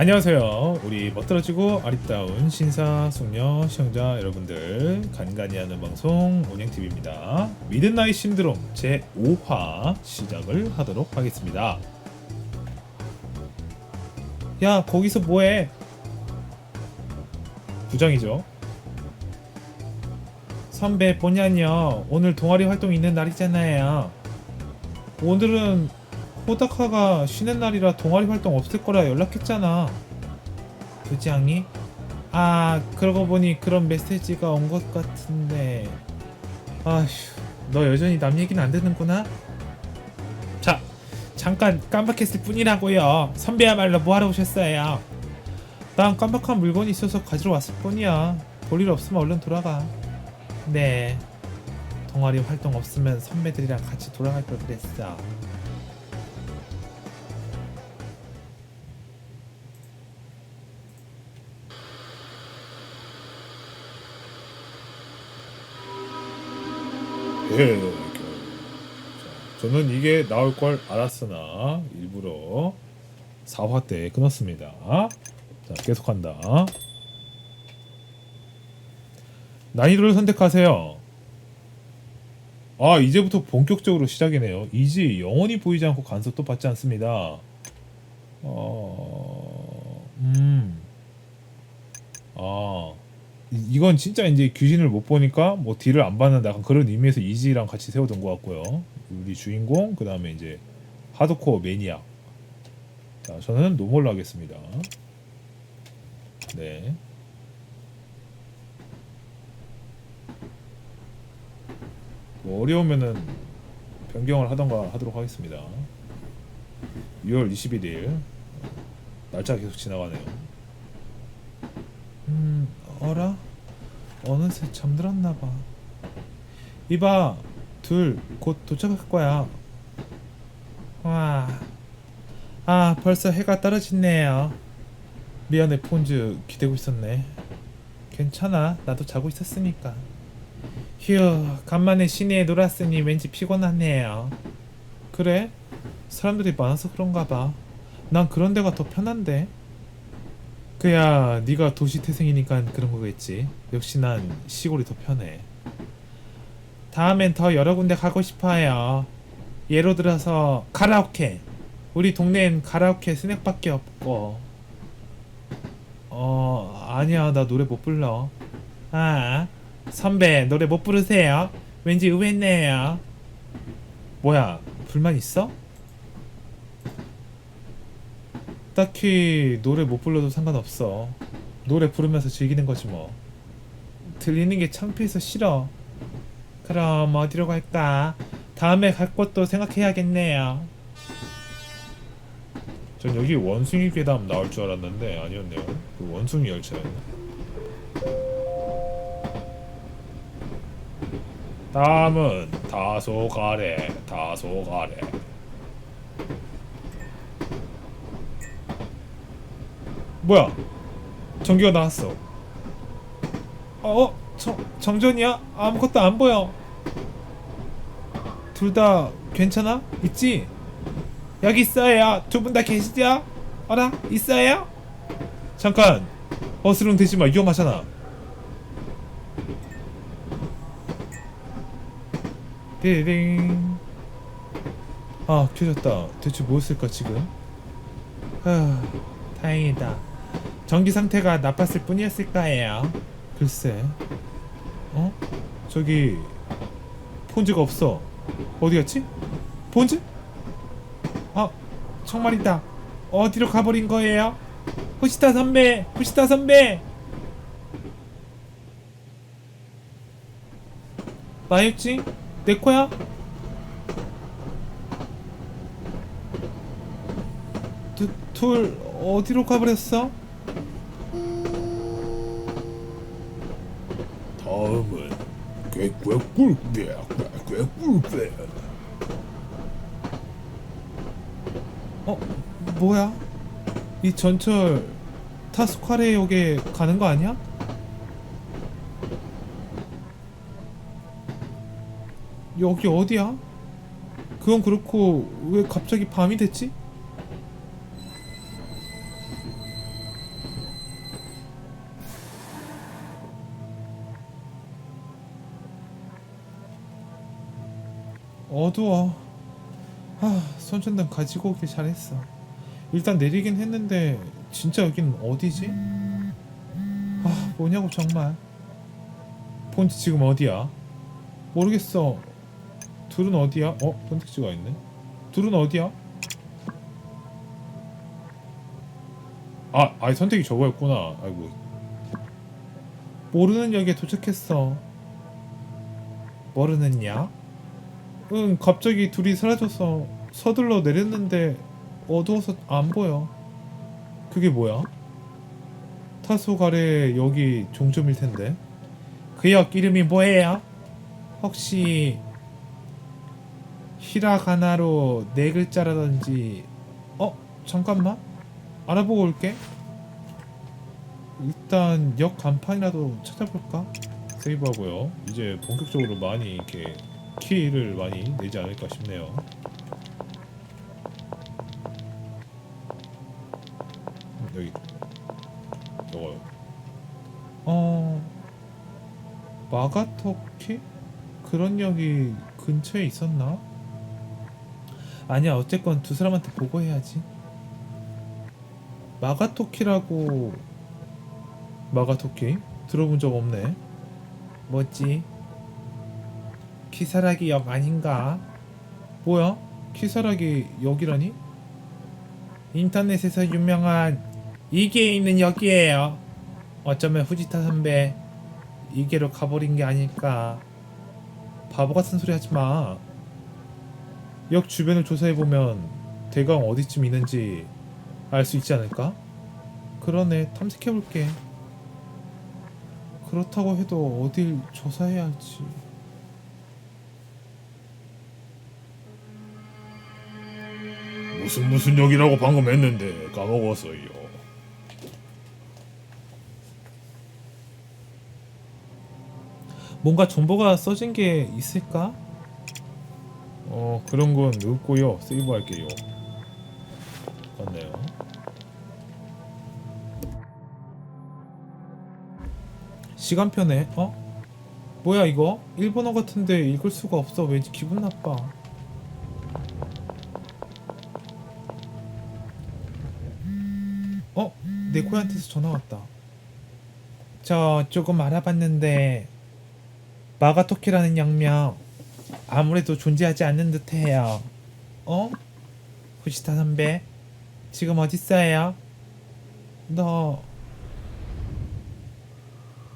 안녕하세요. 우리 멋들어지고 아리따운 신사 숙녀 시청자 여러분들 간간히 하는 방송 운영TV입니다. 미드나잇 신드롬 제 5화 시작을 하도록 하겠습니다. 야 거기서 뭐해? 부장이죠. 선배 뭐냐뇨 오늘 동아리 활동 있는 날이잖아요. 오늘은 호다카가 쉬는 날이라 동아리 활동 없을 거라 연락했잖아. 부장이? 아, 그러고 보니 그런 메시지가 온 것 같은데. 아휴, 너 여전히 남 얘기는 안 듣는구나? 자, 잠깐 깜빡했을 뿐이라고요. 선배야말로 뭐하러 오셨어요? 난 깜빡한 물건이 있어서 가지러 왔을 뿐이야. 볼일 없으면 얼른 돌아가. 네. 동아리 활동 없으면 선배들이랑 같이 돌아갈 걸 그랬어. 예. 자, 저는 이게 나올 걸 알았으나 일부러 4화 때 끊었습니다. 자, 계속한다. 난이도를 선택하세요. 아, 이제부터 본격적으로 시작이네요. 이지 영원히 보이지 않고 간섭도 받지 않습니다. 어, 음, 아, 이- 이건 진짜 이제 귀신을 못 보니까 뭐 딜을 안 받는다 그런 의미에서 이지랑 같이 세워둔 것 같고요. 우리 주인공 그 다음에 이제 하드코어 매니악. 자, 저는 노멀로 하겠습니다. 네. 뭐 어려우면은 변경을 하던가 하도록 하겠습니다. 6월 21일 날짜 계속 지나가네요. 음, 어라? 어느새 잠들었나 봐. 이봐, 둘 곧 도착할 거야. 와, 아 벌써 해가 떨어졌네요. 미안해 폰즈 기대고 있었네. 괜찮아, 나도 자고 있었으니까. 휴, 간만에 시내에 놀았으니 왠지 피곤하네요. 그래? 사람들이 많아서 그런가 봐. 난 그런 데가 더 편한데. 그야 네가 도시 태생이니까 그런 거겠지. 역시 난 시골이 더 편해. 다음엔 더 여러 군데 가고 싶어요. 예로 들어서 카라오케. 우리 동네엔 카라오케 스낵밖에 없고. 어 아니야 나 노래 못 불러. 아 선배 노래 못 부르세요? 왠지 의외네요. 뭐야 불만 있어? 딱히 노래 못 불러도 상관없어. 노래 부르면서 즐기는 거지 뭐. 들리는 게 창피해서 싫어. 그럼 어디로 갈까? 다음에 갈 곳도 생각해야겠네요. 전 여기 원숭이 괴담 나올 줄 알았는데 아니었네요. 그 원숭이 열차였네. 다음은 다소 가래, 다소 가래. 뭐야? 전기가 나왔어. 어? 정, 정전이야? 아무것도 안 보여. 둘 다 괜찮아? 있지? 여기 있어요. 두 분 다 계시죠? 어라? 있어요? 잠깐. 어스름 대지 마. 위험하잖아. 띠링. 아, 켜졌다. 대체 뭐였을까 지금? 아, 다행이다. 전기 상태가 나빴을 뿐이었을까요? 글쎄. 어? 저기 폰즈가 없어. 어디 갔지? 폰즈? 아, 정말이다. 어디로 가버린 거예요? 후시타 선배, 후시타 선배. 나였지? 내 거야? 두, 둘 어디로 가버렸어? 다음은 꾀꾀꿀빼 꾀꾀꿀빼 어 뭐야? 이 전철 타스카레역에 가는 거 아니야? 여기 어디야? 그건 그렇고 왜 갑자기 밤이 됐지? 어두워. 아, 손전등 가지고 오길 잘했어. 일단 내리긴 했는데 진짜 여긴 어디지? 아, 뭐냐고 정말. 폰트 지금 어디야? 모르겠어. 둘은 어디야? 어, 선택지가 있네. 둘은 어디야? 아, 아니 선택이 저거였구나. 아이고. 모르는 역에 도착했어. 모르는 역? 응, 갑자기 둘이 사라져서 서둘러 내렸는데 어두워서 안 보여. 그게 뭐야? 타소 가래 여기 종점일 텐데. 그 역 이름이 뭐예요? 혹시 히라가나로 네 글자라든지 어? 잠깐만 알아보고 올게 일단 역 간판이라도 찾아볼까? 세이브하고요 이제 본격적으로 많이 이렇게 키를 많이 내지 않을까 싶네요 음, 여기 이거요 어... 마가토키? 그런 역이 근처에 있었나? 아니야 어쨌건 두 사람한테 보고해야지 마가토키라고 마가토키? 들어본 적 없네 뭐지? 키사라기 역 아닌가? 뭐야? 키사라기 역이라니? 인터넷에서 유명한 이계에 있는 역이에요 어쩌면 후지타 선배 이계로 가버린 게 아닐까 바보 같은 소리 하지 마. 역 주변을 조사해 보면 대강 어디쯤 있는지 알 수 있지 않을까? 그러네, 탐색해 볼게. 그렇다고 해도 어딜 조사해야 할지. 무슨 무슨 역이라고 방금 했는데 까먹었어요. 뭔가 정보가 써진 게 있을까? 어, 그런 건 없고요. 세이브 할게요. 맞네요. 시간표네. 어? 뭐야 이거? 일본어 같은데 읽을 수가 없어. 왠지 기분 나빠. 어? 내 코한테서 전화 왔다. 저 조금 알아봤는데 마가토키라는 영명 아무래도 존재하지 않는 듯해요. 어? 후시타 선배 지금 어디 있어요? 너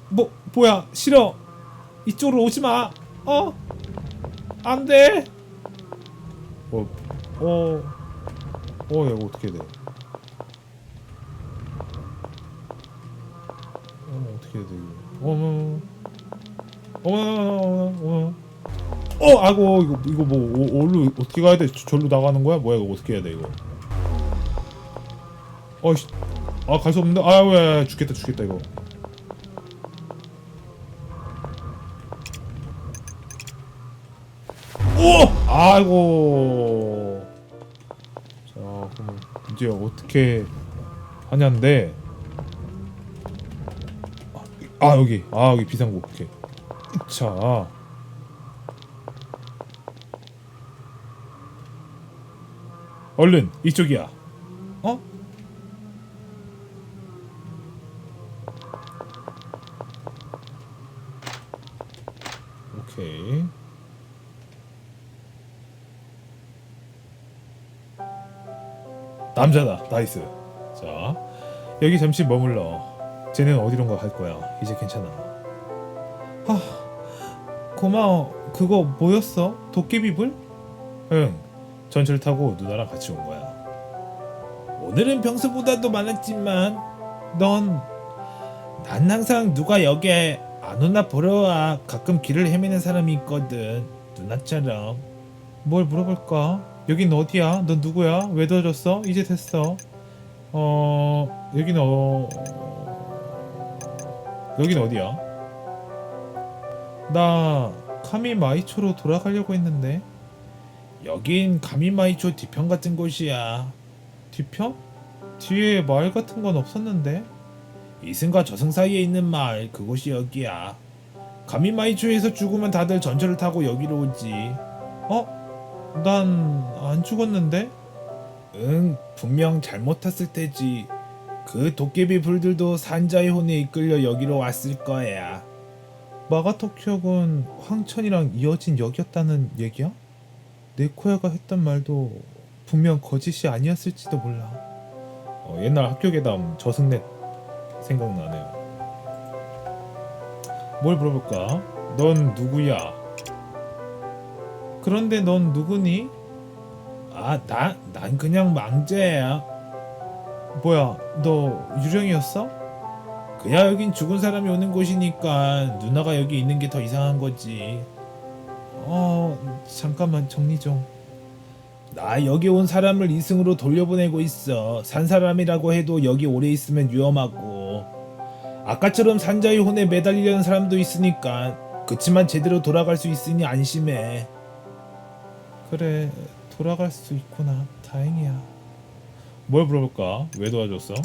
뭐, 뭐야 싫어 이쪽으로 오지 마 어? 안돼 어, 어, 어, 이거 어떻게 돼? 어, 어떻게 해야 돼 이거? 어머, 어머, 어머, 어머. 어, 아고 이거 이거 뭐 어, 어디로 어떻게 가야 돼? 저- 절로 나가는 거야? 뭐야 이거 어떻게 해야 돼 이거? 어이씨, 아갈 수 없는데? 아왜 죽겠다 죽겠다 이거. 오! 아이고. 자, 그럼 이제 어떻게 하냐인데. 아 여기, 아 여기 비상구 오케이. 자. 얼른 이쪽이야. 어? 오케이. 남자다. 나이스. 자, 여기 잠시 머물러. 쟤는 어디론가 갈 거야. 이제 괜찮아. 아, 고마워. 그거 뭐였어? 도깨비불? 응. 전철 타고 누나랑 같이 온 거야. 오늘은 평소보다도 많았지만 넌 난 항상 누가 여기에 안 오나 보러 와. 가끔 길을 헤매는 사람이 있거든. 누나처럼. 뭘 물어볼까? 여긴 어디야? 넌 누구야? 왜 도와줬어? 이제 됐어. 어, 여긴 어, 여긴 어디야? 나 카미마이초로 돌아가려고 했는데. 여긴 가미마이초 뒤편 같은 곳이야. 뒤편? 뒤에 마을 같은 건 없었는데? 이승과 저승 사이에 있는 마을 그곳이 여기야. 가미마이초에서 죽으면 다들 전철을 타고 여기로 오지. 어? 난 안 죽었는데? 응, 분명 잘못 탔을 테지. 그 도깨비 불들도 산자의 혼에 이끌려 여기로 왔을 거야. 마가토키역은 황천이랑 이어진 역이었다는 얘기야? 네코야가 했던 말도 분명 거짓이 아니었을지도 몰라. 어, 옛날 학교 괴담 저승넷 생각나네요. 뭘 물어볼까? 넌 누구야? 그런데 넌 누구니? 아, 나, 난 그냥 망자야. 뭐야, 너 유령이었어? 그야 여긴 죽은 사람이 오는 곳이니까 누나가 여기 있는 게 더 이상한 거지. 어, 잠깐만 정리 좀. 나 여기 온 사람을 이승으로 돌려보내고 있어. 산 사람이라고 해도 여기 오래 있으면 위험하고. 아까처럼 산자의 혼에 매달리려는 사람도 있으니까. 그치만 제대로 돌아갈 수 있으니 안심해. 그래, 돌아갈 수 있구나. 다행이야. 뭘 물어볼까? 왜 도와줬어?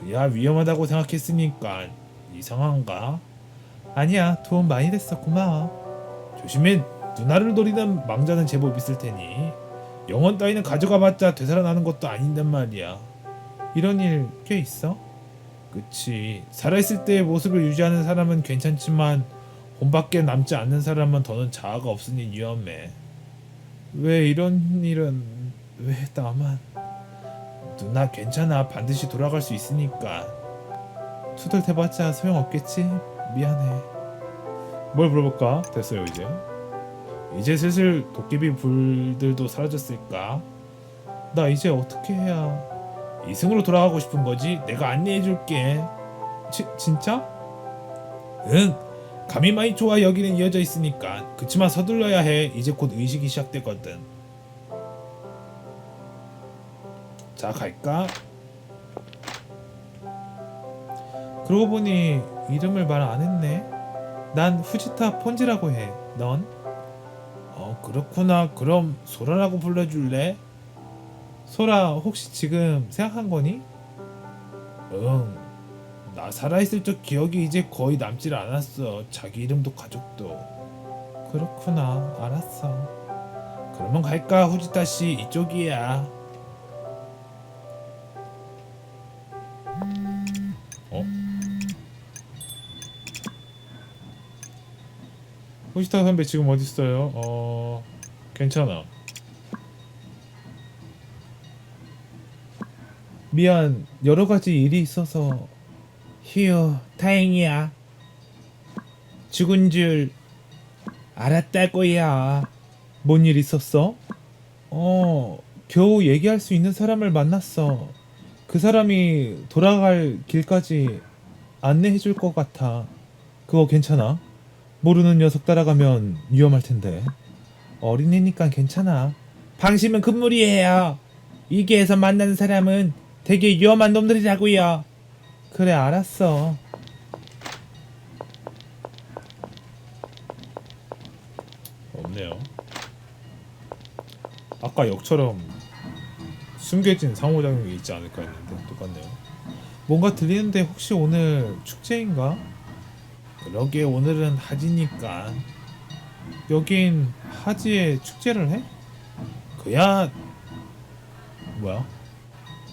그야 위험하다고 생각했으니까 이상한가? 아니야, 도움 많이 됐어. 고마워. 조심해 누나를 노리는 망자는 제법 있을 테니 영혼 따위는 가져가봤자 되살아나는 것도 아닌단 말이야. 이런 일 꽤 있어? 그치 살아있을 때의 모습을 유지하는 사람은 괜찮지만 혼밖에 남지 않는 사람은 더는 자아가 없으니 위험해. 왜 이런 일은 왜 나만 누나 괜찮아 반드시 돌아갈 수 있으니까. 투덜대봤자 소용없겠지? 미안해. 뭘 물어볼까? 됐어요 이제. 이제 슬슬 도깨비 불들도 사라졌을까? 나 이제 어떻게 해야? 이승으로 돌아가고 싶은 거지? 내가 안내해줄게. 지, 진짜? 응. 감이 많이 좋아 여기는 이어져 있으니까. 그치만 서둘러야 해. 이제 곧 의식이 시작되거든. 자 갈까? 그러고 보니 이름을 말 안 했네. 난 후지타 폰지라고 해. 넌? 어 그렇구나. 그럼 소라라고 불러줄래? 소라 혹시 지금 생각한 거니? 응. 나 살아있을 적 기억이 이제 거의 남질 않았어. 자기 이름도 가족도. 그렇구나. 알았어. 그러면 갈까 후지타 씨 이쪽이야. 후지타 선배 지금 어디 있어요? 어 괜찮아. 미안 여러 가지 일이 있어서 휴, 다행이야. 죽은 줄 알았다고요. 뭔일 있었어? 어 겨우 얘기할 수 있는 사람을 만났어. 그 사람이 돌아갈 길까지 안내해 줄 것 같아. 그거 괜찮아? 모르는 녀석 따라가면 위험할 텐데. 어린애니까 괜찮아. 방심은 금물이에요. 위기에서 만나는 사람은 되게 위험한 놈들이라고요. 그래 알았어. 없네요. 아까 역처럼 숨겨진 상호작용이 있지 않을까 했는데 똑같네요. 뭔가 들리는데 혹시 오늘 축제인가? 그러게 오늘은 하지니까 여긴 하지에 축제를 해? 그야 뭐야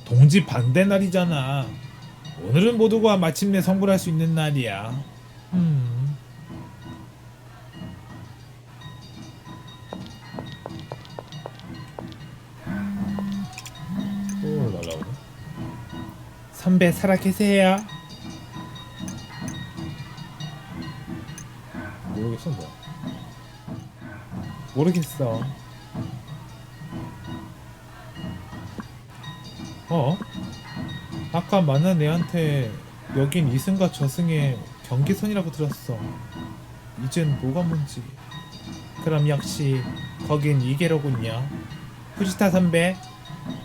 동지 반대 날이잖아. 오늘은 모두가 마침내 성불할 수 있는 날이야. 음. 또 날라오네. 선배 살아 계세요? 모르겠어 뭐. 모르겠어. 어? 아까 만난 애한테 여긴 이승과 저승의 경계선이라고 들었어. 이젠 뭐가 뭔지. 그럼 역시 거긴 이계로군요. 후지타 선배,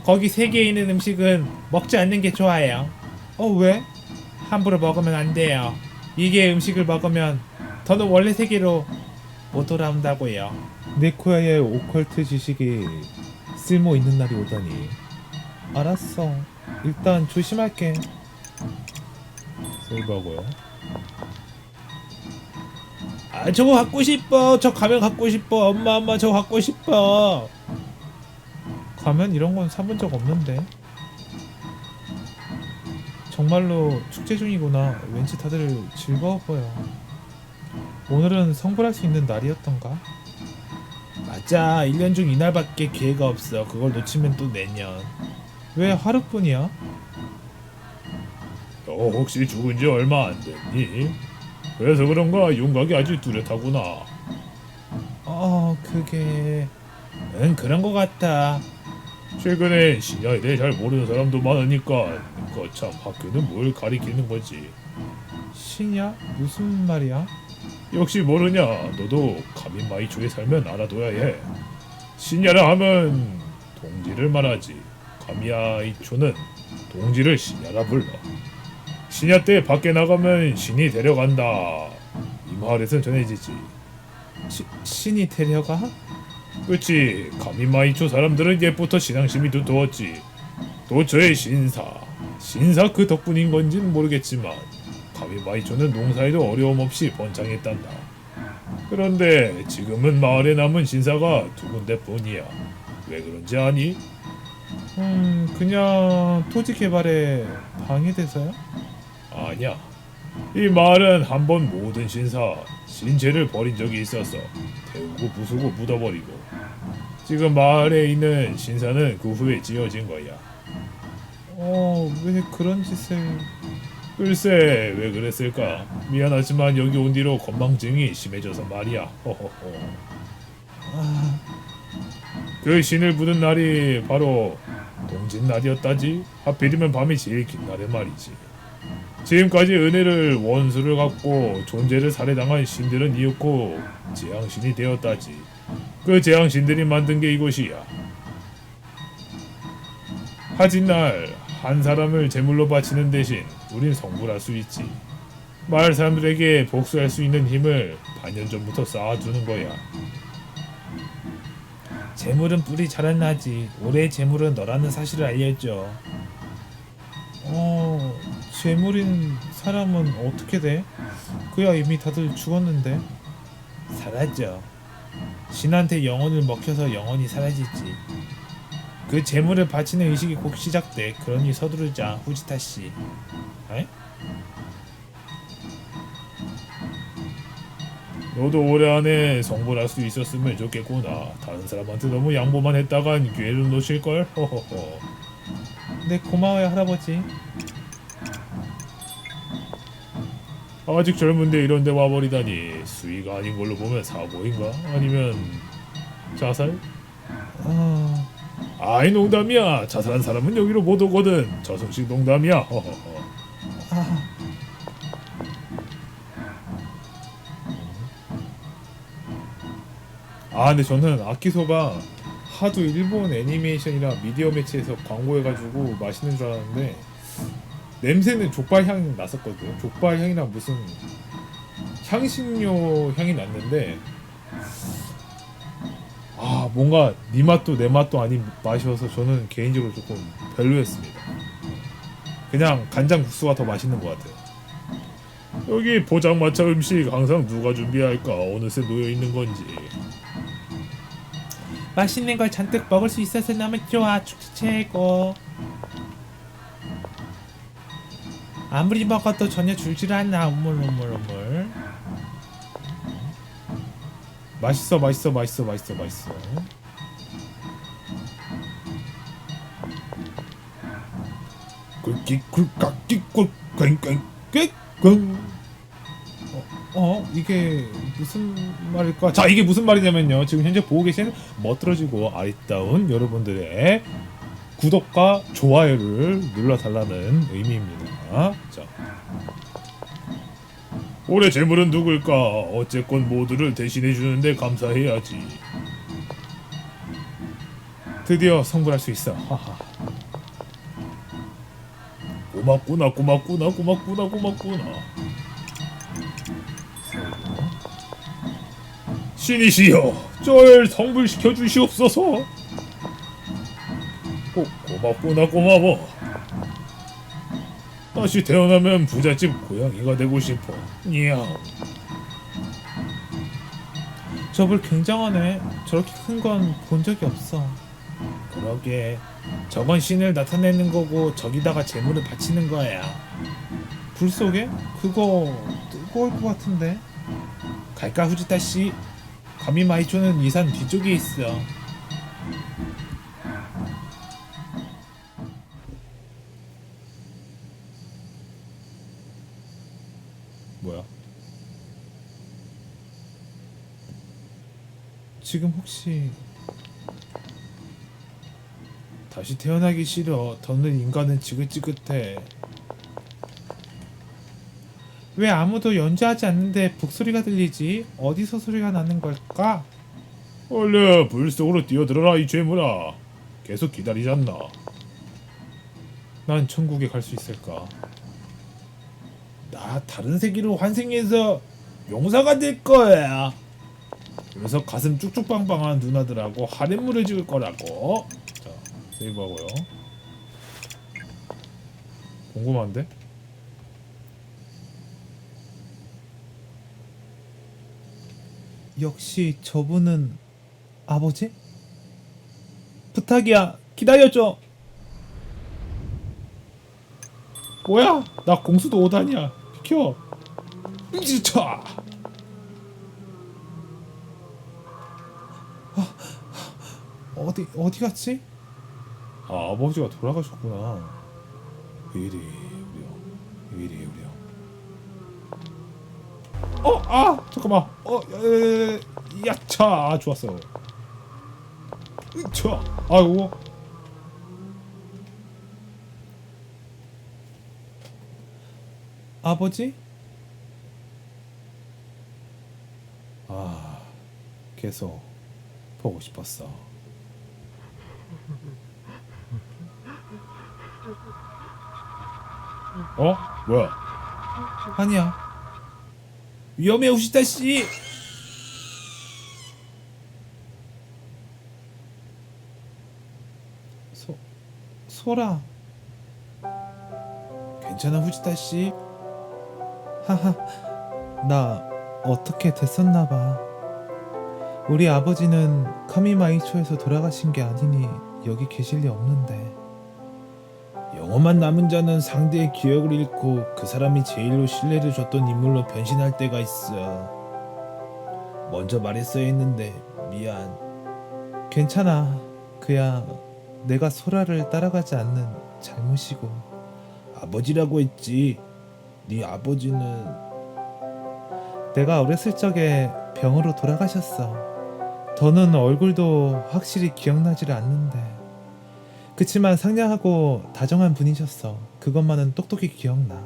거기 세 개에 있는 음식은 먹지 않는 게 좋아요. 어 왜? 함부로 먹으면 안 돼요. 이게 음식을 먹으면 더는 원래 세계로 못 돌아온다고요. 네코야의 오컬트 지식이 쓸모 있는 날이 오다니. 알았어. 일단 조심할게. 세이브하고요. 아 저거 갖고 싶어 저 가면 갖고 싶어 엄마 엄마 저거 갖고 싶어 가면 이런 건 사본 적 없는데. 정말로 축제 중이구나. 왠지 다들 즐거워 보여. 오늘은 성불할 수 있는 날이었던가? 맞아 1년 중 이날밖에 기회가 없어 그걸 놓치면 또 내년 왜 하루뿐이야? 너 혹시 죽은 지 얼마 안 됐니? 그래서 그런가 윤곽이 아주 뚜렷하구나 어, 그게 응 그런 거 같아 최근에 신야에 대해 잘 모르는 사람도 많으니까 거참 학교는 뭘 가리키는 거지 신야? 무슨 말이야? 역시 모르냐? 너도 가민마이초에 살면 알아둬야 해. 신야라 하면 동지를 말하지. 가미야이초는 동지를 신야라 불러. 신야 때 밖에 나가면 신이 데려간다. 이 마을에선 전해지지. 시, 신이 데려가? 그치. 가미마이초 사람들은 옛부터 신앙심이 두터웠지. 도처의 신사. 신사 그 덕분인 건진 모르겠지만 가미마이초는 농사에도 어려움 없이 번창했단다 그런데 지금은 마을에 남은 신사가 두 군데뿐이야 왜 그런지 아니? 음, 그냥 토지 개발에 방해돼서요? 아니야 이 마을은 한번 모든 신사 신체를 버린 적이 있어서 태우고 부수고 묻어버리고 지금 마을에 있는 신사는 그 후에 지어진 거야 어, 왜 그런 짓을... 글쎄 왜 그랬을까? 미안하지만 여기 온 뒤로 건망증이 심해져서 말이야. 아, 그 신을 부는 날이 바로 동짓 날이었다지. 하필이면 밤이 제일 긴 날에 말이지. 지금까지 은혜를 원수를 갖고 존재를 살해당한 신들은 이윽고 재앙신이 되었다지. 그 재앙신들이 만든 게 이곳이야. 하진 날 한 사람을 제물로 바치는 대신 우린 성불할 수 있지 마을 사람들에게 복수할 수 있는 힘을 반년 전부터 쌓아두는 거야 재물은 뿌리 자란 나지 올해의 재물은 너라는 사실을 알려줘 어, 괴물인 사람은 어떻게 돼? 그야 이미 다들 죽었는데. 사라져. 신한테 영혼을 먹혀서 영혼이 사라지지. 그 재물을 바치는 의식이 곧 시작돼. 그러니 서두르자, 후지타 씨. 에? 너도 올해 안에 성불할 수 있었으면 좋겠구나. 다른 사람한테 너무 양보만 했다간 기회를 놓칠 걸. 허허허. 네, 고마워요, 할아버지. 아직 젊은데 이런데 와버리다니 수위가 아닌 걸로 보면 사고인가? 아니면 자살? 아, 아이 농담이야. 자살한 사람은 여기로 못 오거든. 저승식 농담이야. 허허허. 아, 아 근데 저는 아키소바 하도 일본 애니메이션이랑 미디어 매체에서 광고해가지고 맛있는 줄 알았는데 냄새는 족발 향이 났었거든요. 족발 향이랑 무슨 향신료 향이 났는데 아 뭔가 네 맛도 내 맛도 아닌 맛이어서 저는 개인적으로 조금 별로였습니다. 그냥 간장 국수가 더 맛있는 것 같아요. 여기 포장마차 음식 항상 누가 준비할까? 어느새 놓여 있는 건지. 맛있는 걸 잔뜩 먹을 수 있어서 너무 좋아. 축제 최고. 아무리 먹어도 전혀 줄질 않아. 우물 우물 우물. 맛있어 맛있어 맛있어 맛있어 맛있어. 꿀끼 꿀깍끼 꿀꽝꽝 꽝꽝. 어 이게 무슨 말일까? 자 이게 무슨 말이냐면요. 지금 현재 보고 계신 멋들어지고 아리따운 여러분들의 구독과 좋아요를 눌러달라는 의미입니다. 자 올해 재물은 누굴까? 어쨌건 모두를 대신해 주는데 감사해야지. 드디어 성불할 수 있어. 하하. 고맙구나 고맙구나 고맙구나 고맙구나. 신이시여, 절 성불시켜 주시옵소서. 고, 고맙구나 고마워. 다시 태어나면 부잣집 고양이가 되고 싶어. 냥. 저불 굉장하네. 저렇게 큰 건 본 적이 없어. 그러게 저건 신을 나타내는 거고 저기다가 재물을 바치는 거야 불 속에? 그거 뜨거울 것 같은데. 갈까 후지타 씨? 가미마이초는 이 산 뒤쪽에 있어 지금 혹시 다시 태어나기 싫어 더는 인간은 지긋지긋해 왜 아무도 연주하지 않는데 북소리가 들리지? 어디서 소리가 나는 걸까? 얼른 불 속으로 뛰어들어라 이 죄물아. 계속 기다리잖나. 난 천국에 갈 수 있을까? 나 다른 세계로 환생해서 용사가 될 거야 그래서 가슴 쭉쭉 빵빵한 누나들하고 하렘물을 찍을 거라고 자 세이브하고요. 궁금한데? 역시 저분은 아버지? 부탁이야 기다려줘 뭐야? 나 공수도 5단이야. 비켜. 으지차 어디 어디 갔지? 아 아버지가 돌아가셨구나. 왜 이리 우려? 왜 이리 우려? 어, 아 잠깐만. 어, 에, 야차, 아, 좋았어. 으차, 아이고. 아버지? 아, 계속 보고 싶었어. 어? 뭐야? 아니야. 위험해 후지타 씨. 소 소라. 괜찮아 후지타 씨? 하하 나 어떻게 됐었나 봐. 우리 아버지는 카미마이초에서 돌아가신 게 아니니 여기 계실 리 없는데 영험한 남은 자는 상대의 기억을 잃고 그 사람이 제일로 신뢰를 줬던 인물로 변신할 때가 있어. 먼저 말했어야 했는데 미안. 괜찮아 그야 내가 소라를 따라가지 않는 잘못이고 아버지라고 했지. 네 아버지는 내가 어렸을 적에 병으로 돌아가셨어. 더는 얼굴도 확실히 기억나질 않는데. 그치만 상냥하고 다정한 분이셨어. 그것만은 똑똑히 기억나.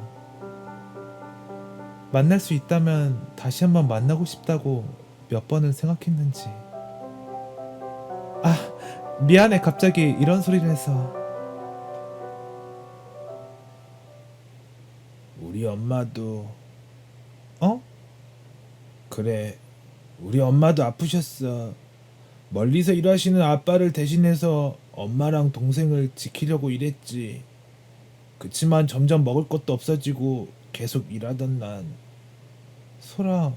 만날 수 있다면 다시 한번 만나고 싶다고 몇 번을 생각했는지. 아, 미안해. 갑자기 이런 소리를 해서. 우리 엄마도 어? 그래. 우리 엄마도 아프셨어. 멀리서 일하시는 아빠를 대신해서 엄마랑 동생을 지키려고 일했지. 그치만 점점 먹을 것도 없어지고 계속 일하던 난 소라,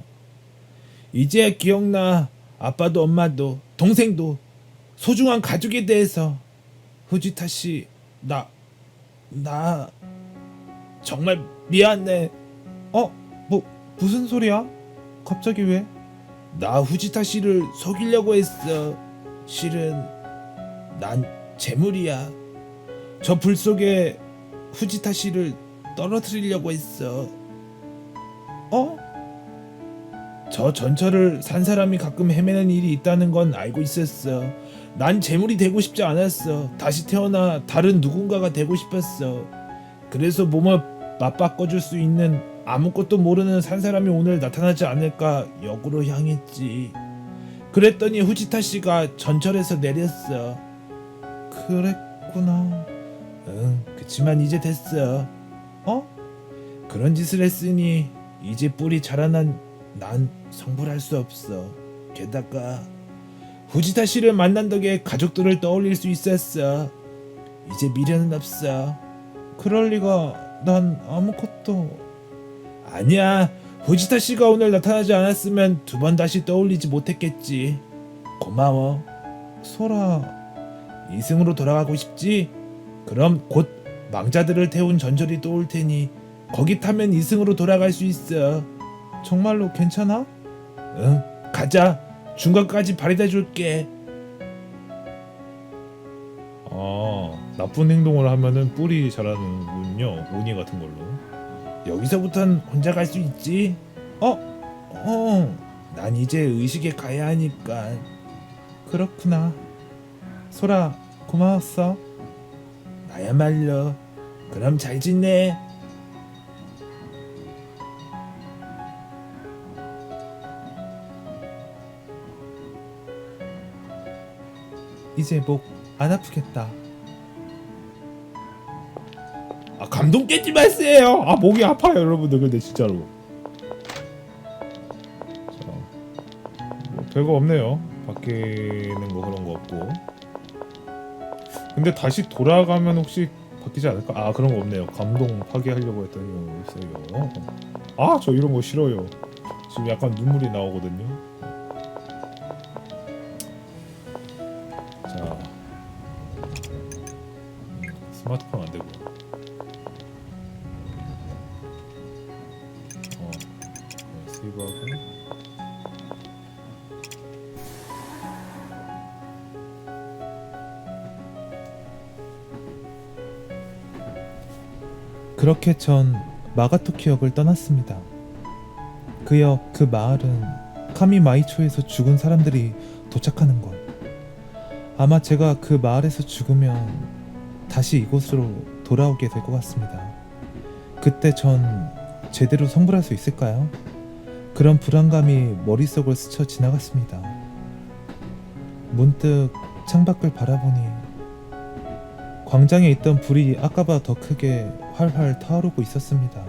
이제야 기억나. 아빠도 엄마도 동생도 소중한 가족에 대해서 후지타 씨, 나, 나 정말 미안해. 어? 뭐, 무슨 소리야? 갑자기 왜? 나 후지타 씨를 속이려고 했어. 실은 난 재물이야. 저 불 속에 후지타 씨를 떨어뜨리려고 했어. 어? 저 전철을 산 사람이 가끔 헤매는 일이 있다는 건 알고 있었어. 난 재물이 되고 싶지 않았어. 다시 태어나 다른 누군가가 되고 싶었어. 그래서 몸을 맞바꿔줄 수 있는 아무것도 모르는 산 사람이 오늘 나타나지 않을까 역으로 향했지. 그랬더니 후지타 씨가 전철에서 내렸어. 그랬구나. 응, 그치만 이제 됐어. 어? 그런 짓을 했으니 이제 뿔이 자라난 난 성불할 수 없어. 게다가 후지타 씨를 만난 덕에 가족들을 떠올릴 수 있었어. 이제 미련은 없어. 그럴 리가 난 아무것도 아니야. 부지타 씨가 오늘 나타나지 않았으면 두 번 다시 떠올리지 못했겠지. 고마워. 소라 이승으로 돌아가고 싶지? 그럼 곧 망자들을 태운 전설이 또 올 테니 거기 타면 이승으로 돌아갈 수 있어. 정말로 괜찮아? 응, 가자. 중간까지 바래다 줄게. 아 나쁜 행동을 하면은 뿔이 자라는군요. 오니 같은 걸로. 여기서부턴 혼자 갈 수 있지? 어? 어 난 이제 의식에 가야 하니까. 그렇구나 소라 고마웠어 나야말로. 그럼 잘 지내. 이제 목 안 아프겠다 아, 감동 깨지 마세요. 아 목이 아파요 여러분들 근데 진짜로. 자, 뭐 별거 없네요. 바뀌는 거 그런 거 없고. 근데 다시 돌아가면 혹시 바뀌지 않을까? 아 그런 거 없네요. 감동 파괴하려고 했던 거 있어요. 아 저 이런 거 싫어요. 지금 약간 눈물이 나오거든요. 자 스마트폰 그렇게 전 마가토키역을 떠났습니다. 그 역, 그 마을은 카미마이초에서 죽은 사람들이 도착하는 곳. 아마 제가 그 마을에서 죽으면 다시 이곳으로 돌아오게 될 것 같습니다. 그때 전 제대로 성불할 수 있을까요? 그런 불안감이 머릿속을 스쳐 지나갔습니다. 문득 창밖을 바라보니 광장에 있던 불이 아까보다 더 크게 활활 타오르고 있었습니다.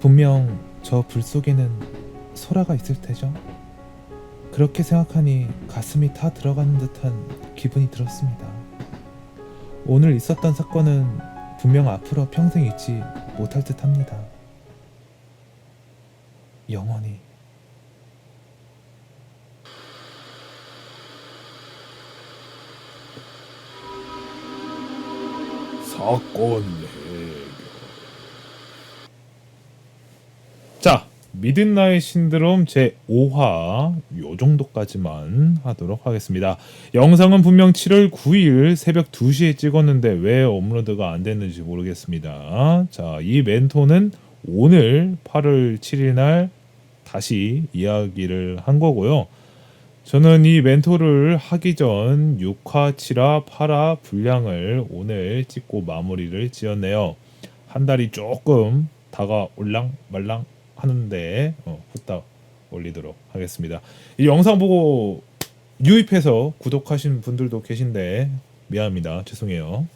분명 저 불 속에는 소라가 있을 테죠. 그렇게 생각하니 가슴이 타 들어가는 듯한 기분이 들었습니다. 오늘 있었던 사건은 분명 앞으로 평생 잊지 못할 듯 합니다. 영원히. 사건 해결. 자, 미드나잇 신드롬 제 5화 요 정도까지만 하도록 하겠습니다. 영상은 분명 7월 9일 새벽 2시에 찍었는데 왜 업로드가 안 됐는지 모르겠습니다. 자, 이 멘토는 오늘 8월 7일 날 다시 이야기를 한 거고요. 저는 이 멘토를 하기 전 6화, 7화, 8화 분량을 오늘 찍고 마무리를 지었네요. 한 달이 조금 다가 올랑 말랑 하는데 어, 후딱 올리도록 하겠습니다. 이 영상 보고 유입해서 구독하신 분들도 계신데 미안합니다. 죄송해요.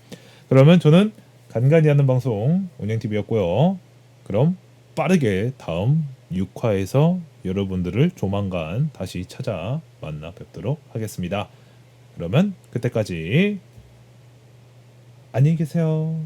그러면 저는 간간히 하는 방송 운영TV였고요. 그럼 빠르게 다음 6화에서 여러분들을 조만간 다시 찾아 만나 뵙도록 하겠습니다. 그러면 그때까지 안녕히 계세요.